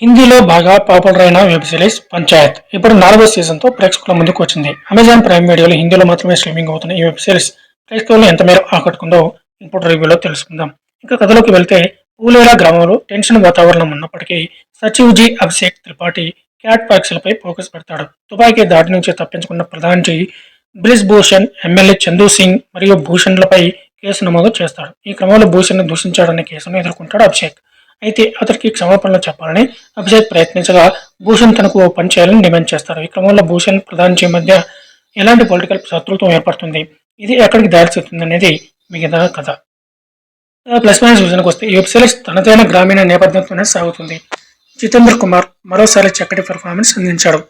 హిందీలో బాగా పాపులర్ అయిన వెబ్ సిరీస్ పంచాయత్. ఇప్పుడు నాలుగో సీజన్తో ప్రేక్షకుల ముందుకు వచ్చింది. అమెజాన్ ప్రైమ్ వీడియోలో హిందీలో మాత్రమే స్ట్రీమింగ్ అవుతున్న ఈ వెబ్ సిరీస్ ప్రేక్షకులను ఎంత మేర ఆకట్టుకుందో ఇప్పుడు రివ్యూలో తెలుసుకుందాం. ఇంకా కథలోకి వెళ్తే పూలేరా గ్రామంలో టెన్షన్ వాతావరణం ఉన్నప్పటికీ సచివ్జీ అభిషేక్ త్రిపాఠి క్యాట్ పాక్స్లపై ఫోకస్ పెడతాడు. తుపాకీ దాడి నుంచి తప్పించుకున్న ప్రధానజీ బ్రిజ్ భూషణ్ ఎమ్మెల్యే చందూ సింగ్ మరియు భూషణ్లపై కేసు నమోదు చేస్తాడు. ఈ క్రమంలో భూషణ్ దూషించాడనే కేసును ఎదుర్కొంటాడు అభిషేక్. అయితే అతనికి క్షమాపణలు చెప్పాలని అభిషేక్ ప్రయత్నించగా భూషణ్ తనకు ఓ పని చేయాలని డిమాండ్ చేస్తారు. ఈ క్రమంలో భూషణ్ ప్రధానజీ మధ్య ఎలాంటి పొలిటికల్ శత్రుత్వం ఏర్పడుతుంది? ఇది ఎక్కడికి దారితీస్తుంది అనేది మిగతా కథ ప్లస్ మైనస్ విషయానికి వస్తే ఈ వెబ్ సిరీస్ తనదైన గ్రామీణ నేపథ్యంతోనే సాగుతుంది. జితేంద్ర కుమార్ మరోసారి చక్కటి పెర్ఫార్మెన్స్ అందించాడు.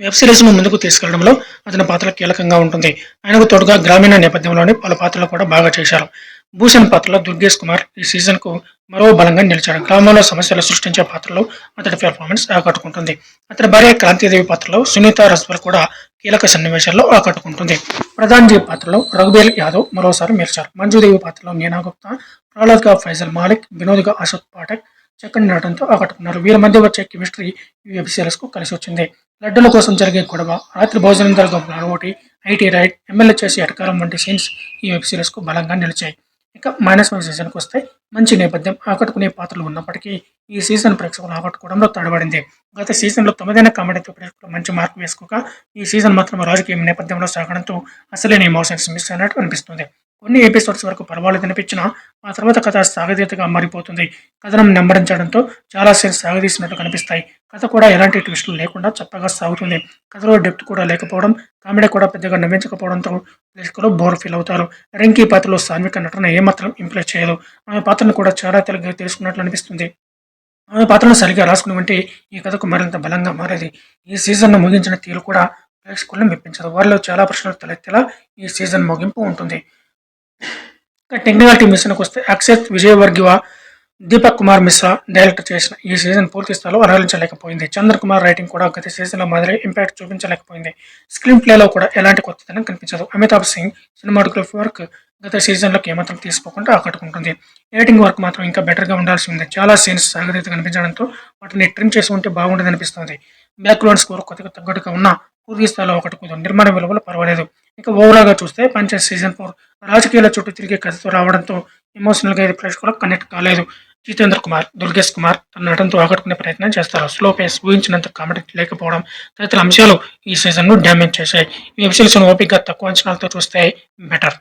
వెబ్ సిరీస్ను ముందుకు తీసుకెళ్ళడంలో అతని పాత్ర కీలకంగా ఉంటుంది. ఆయనకు తోడుగా గ్రామీణ నేపథ్యంలోని పలు పాత్రలు కూడా బాగా చేశారు. భూషణ్ పాత్రలో దుర్గేష్ కుమార్ ఈ సీజన్కు మరో బలంగా నిలిచాడు. గ్రామంలో సమస్యలు సృష్టించే పాత్రలో అతడి పెర్ఫార్మెన్స్ ఆకట్టుకుంటుంది. అతడి భార్య క్రాంతిదేవి పాత్రలో సునీత రస్వల్ కూడా కీలక సన్నివేశాల్లో ఆకట్టుకుంటుంది. ప్రధాన్ పాత్రలో రఘుబీర్ యాదవ్ మరోసారి మెరిచారు మంజుదేవి పాత్రలో మీనా గుప్తా ప్రహ్లాద్గా ఫైజల్ మాలిక్ వినోద్గా అశోక్ పాఠక్ చక్కని నటనతో ఆకట్టుకున్నారు. వీరి మధ్య వచ్చే కెమిస్ట్రీ ఈ వెబ్కు కలిసి వచ్చింది. లడ్డుల కోసం జరిగే గొడవ రాత్రి భోజనం జరిగే ఓటి ఐటీ రైడ్ ఎమ్మెల్యే చేసే అటకారం వంటి సీన్స్ ఈ వెబ్కు బలంగా నిలిచాయి. ఇక మైనస్ వన్ సీజన్కి వస్తే మంచి నేపథ్యం ఆకట్టుకునే పాత్రలు ఉన్నప్పటికీ ఈ సీజన్ ప్రేక్షకులు ఆకట్టుకోవడంలో తడబడింది. గత సీజన్లో తొమ్మిదైన కామెడీతో ప్రేక్షకులు మంచి మార్కు వేసుకోక ఈ సీజన్ మాత్రం రాజకీయ నేపథ్యంలో సాగడంతో అసలైన ఎమోషన్స్ మిస్ అయినట్టు అనిపిస్తుంది. కొన్ని ఎపిసోడ్స్ వరకు పర్వాలేదు అనిపించినా ఆ తర్వాత కథ సాగతీతగా మారిపోతుంది. కథనం నెంబరించడంతో చాలా సీన్స్ సాగదీసినట్టు కనిపిస్తాయి. కథ కూడా ఎలాంటి ట్విస్టులు లేకుండా చప్పగా సాగుతుంది. కథలో డెప్త్ కూడా లేకపోవడం కామెడీ కూడా పెద్దగా నవ్వించకపోవడంతో ప్రేక్షకులు బోర్ ఫీల్ అవుతారు. రింకీ పాత్రలో సాన్విక నటన ఏమాత్రం ఇంప్రెస్ చేయదు. ఆమె పాత్రను కూడా చాలా తెలుగుగా తెలుసుకున్నట్లు అనిపిస్తుంది. ఆమె పాత్రను సరిగ్గా రాసుకుని ఉంటే ఈ కథకు మరింత బలంగా మారేది. ఈ సీజన్ను ముగించిన తీరు కూడా ప్రేక్షకులను మెప్పించదు. వారిలో చాలా ప్రశ్నలు తలెత్తేలా ఈ సీజన్ ముగింపు ఉంటుంది. టెక్నికల్ టీమ్ మిషన్కి వస్తే అక్షత్ విజయవర్గివ దీపక్ కుమార్ మిశ్రా డైరెక్ట్ చేసిన ఈ సీజన్ పూర్తి స్థాయిలో అరలించలేకపోయింది చంద్రకుమార్ రైటింగ్ కూడా గత సీజన్లో మాదిరి ఇంపాక్ట్ చూపించలేకపోయింది. స్క్రీన్ ప్లేలో కూడా ఎలాంటి కొత్తదనం కనిపించదు. అమితాబ్ సింగ్ సినిమాటోగ్రఫీ వర్క్ గత సీజన్లోకి ఏమాత్రం తీసుకోకుండా ఆకట్టుకుంటుంది. ఎడిటింగ్ వర్క్ మాత్రం ఇంకా బెటర్గా ఉండాల్సి ఉంది. చాలా సీన్స్ సాగదీత కనిపించడంతో వాటిని ట్రిమ్ చేసి ఉంటే బాగుండేది అనిపిస్తుంది బ్యాక్గ్రౌండ్ స్కోర్ కొద్దిగా తగ్గట్టుగా ఉన్న పూర్తి స్థాయిలో ఒకటి కొద్దిగా నిర్మాణ విలువలు పర్వాలేదు. ఇక ఓవరాల్గా చూస్తే పంచాయత్ సీజన్ ఫోర్ రాజకీయాల చుట్టూ తిరిగే కథతో రావడంతో ఎమోషనల్గా ఇది ప్రేక్షకులకు కనెక్ట్ కాలేదు. జితేంద్ర కుమార్ దుర్గేష్ కుమార్ తన నటనతో ఆకట్టుకునే ప్రయత్నం చేస్తారు. స్లో పేస్ ఊహించినంత కామెడీ లేకపోవడం తదితర అంశాలు ఈ సీజన్ను డ్యామేజ్ చేశాయి. ఈ వెబ్ సిరీస్ను ఓపికగా తక్కువ అంచనాలతో చూస్తే బెటర్